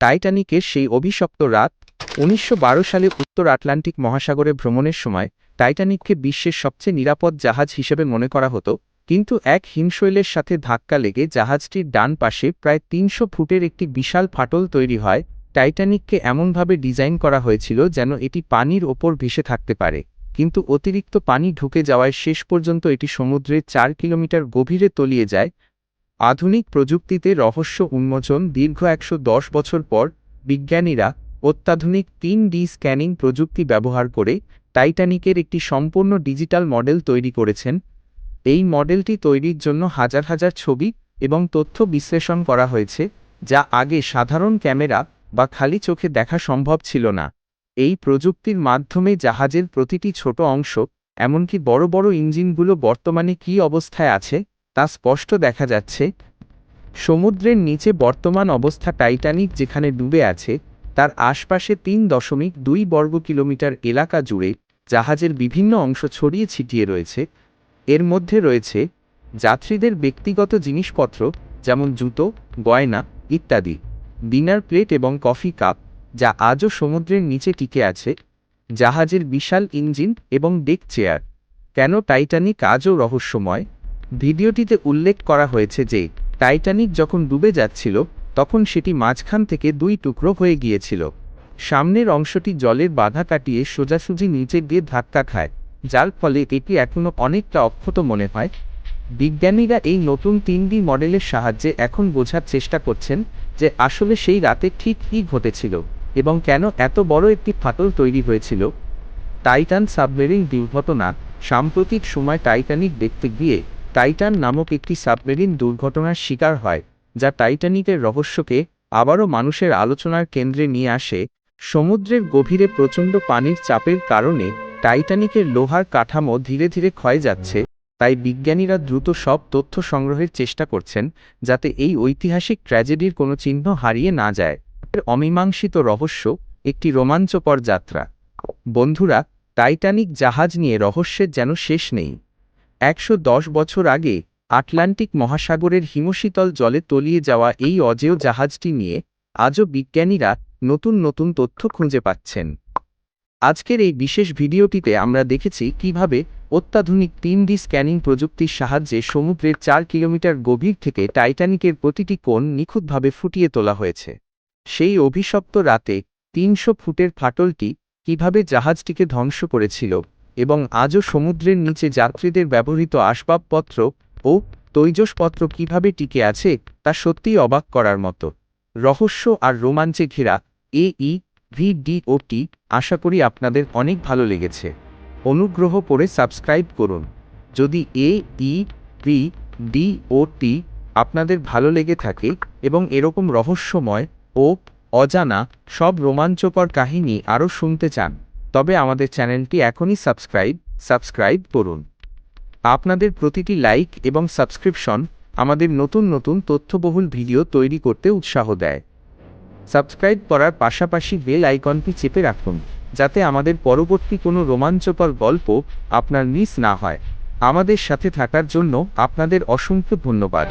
টাইটানিকের সেই অভিশপ্ত রাত, উনিশশো বারো সালে উত্তর আটলান্টিক মহাসাগরে ভ্রমণের সময় টাইটানিককে বিশ্বের সবচেয়ে নিরাপদ জাহাজ হিসেবে মনে করা হতো, কিন্তু এক হিমশৈলের সাথে ধাক্কা লেগে জাহাজটির ডান পাশে প্রায় তিনশো ফুটের একটি বিশাল ফাটল তৈরি হয়, টাইটানিককে এমনভাবে ডিজাইন করা হয়েছিল যেন এটি পানির ওপর ভেসে থাকতে পারে, কিন্তু অতিরিক্ত পানি ঢুকে যাওয়ায় শেষ পর্যন্ত এটি সমুদ্রে চার কিলোমিটার গভীরে তলিয়ে যায় আধুনিক প্রযুক্তিতে রহস্য উন্মোচন দীর্ঘ একশো দশ বছর পর বিজ্ঞানীরা অত্যাধুনিক তিন ডি স্ক্যানিং প্রযুক্তি ব্যবহার করে টাইটানিকের একটি সম্পূর্ণ ডিজিটাল মডেল তৈরি করেছেন। এই মডেলটি তৈরির জন্য হাজার হাজার ছবি এবং তথ্য বিশ্লেষণ করা হয়েছে, যা আগে সাধারণ ক্যামেরা বা খালি চোখে দেখা সম্ভব ছিল না। এই প্রযুক্তির মাধ্যমে জাহাজের প্রতিটি ছোট অংশ, এমনকি বড় বড় ইঞ্জিনগুলো বর্তমানে কী অবস্থায় আছে তা স্পষ্ট দেখা যাচ্ছে। সমুদ্রের নিচে বর্তমান অবস্থা টাইটানিক যেখানে ডুবে আছে, তার আশপাশে তিন দশমিক দুই বর্গ কিলোমিটার এলাকা জুড়ে জাহাজের বিভিন্ন অংশ ছড়িয়ে ছিটিয়ে রয়েছে। এর মধ্যে রয়েছে যাত্রীদের ব্যক্তিগত জিনিসপত্র, যেমন জুতো, গয়না ইত্যাদি, ডিনার প্লেট এবং কফি কাপ, যা আজও সমুদ্রের নিচে টিকে আছে, জাহাজের বিশাল ইঞ্জিন এবং ডেক চেয়ার। কেন টাইটানিক আজও রহস্যময়? ভিডিওটিতে উল্লেখ করা হয়েছে যে, টাইটানিক যখন ডুবে যাচ্ছিল, তখন সেটি মাঝখান থেকে দুই টুকরো হয়ে গিয়েছিল। সামনের অংশটি জলের বাধা কাটিয়ে সোজাসুজি নিচে দিয়ে ধাক্কা খায়, যার ফলে এটি এখনও অনেকটা অক্ষত মনে হয়। বিজ্ঞানীরা এই নতুন তিন ডি মডেলের সাহায্যে এখন বোঝার চেষ্টা করছেন যে, আসলে সেই রাতে ঠিক কী ঘটেছিল এবং কেন এত বড় একটি ফাটল তৈরি হয়েছিল। টাইটান সাবমেরিন দুর্ঘটনা, সাম্প্রতিক সময় টাইটানিক দেখতে গিয়ে টাইটান নামক একটি সাবমেরিন দুর্ঘটনার শিকার হয়, যা টাইটানিকের রহস্যকে আবারও মানুষের আলোচনার কেন্দ্রে নিয়ে আসে, সমুদ্রের গভীরে প্রচণ্ড পানির চাপের কারণে টাইটানিকের লোহার কাঠামো ধীরে ধীরে ক্ষয় যাচ্ছে, তাই বিজ্ঞানীরা দ্রুত সব তথ্য সংগ্রহের চেষ্টা করছেন, যাতে এই ঐতিহাসিক ট্র্যাজেডির কোনো চিহ্ন হারিয়ে না যায়। এর অমীমাংসিত রহস্য একটি রোমাঞ্চকর যাত্রা। বন্ধুরা, টাইটানিক জাহাজ নিয়ে রহস্যের যেন শেষ নেই। একশো দশ বছর আগে আটলান্টিক মহাসাগরের হিমশীতল জলে তলিয়ে যাওয়া এই অজেয় জাহাজটি নিয়ে আজও বিজ্ঞানীরা নতুন নতুন তথ্য খুঁজে পাচ্ছেন। আজকের এই বিশেষ ভিডিওটিতে আমরা দেখেছি কীভাবে অত্যাধুনিক তিন ডি স্ক্যানিং প্রযুক্তির সাহায্যে সমুদ্রের চার কিলোমিটার গভীর থেকে টাইটানিকের প্রতিটি কোণ নিখুঁতভাবে ফুটিয়ে তোলা হয়েছে। সেই অভিশপ্ত রাতে তিনশো ফুটের ফাটলটি কীভাবে জাহাজটিকে ধ্বংস করেছিল? এবং আজও সমুদ্রের নিচে যাত্রীদের ব্যবহৃত আসবাবপত্র ও তৈজসপত্র কীভাবে টিকে আছে, তা সত্যিই অবাক করার মতো। রহস্য আর রোমাঞ্চে ঘেরা এ ই ভি ডি ভিডিওটি আশা করি আপনাদের অনেক ভালো লেগেছে। অনুগ্রহ করে সাবস্ক্রাইব করুন। যদি এ ই ভি ডি ও টি আপনাদের ভালো লেগে থাকে এবং এরকম রহস্যময় ও অজানা, সব রোমাঞ্চকর কাহিনী আরও শুনতে চান তবে আমাদের চ্যানেলটি এখনই সাবস্ক্রাইব সাবস্ক্রাইব করুন। আপনাদের প্রতিটি লাইক এবং সাবস্ক্রিপশন আমাদের নতুন নতুন তথ্যবহুল ভিডিও তৈরি করতে উৎসাহ দেয়। সাবস্ক্রাইব করার পাশাপাশি বেল আইকনটি চেপে রাখুন, যাতে আমাদের পরবর্তী কোনো রোমাঞ্চকর গল্প আপনার মিস না হয়। আমাদের সাথে থাকার জন্য আপনাদের অসংখ্য ধন্যবাদ।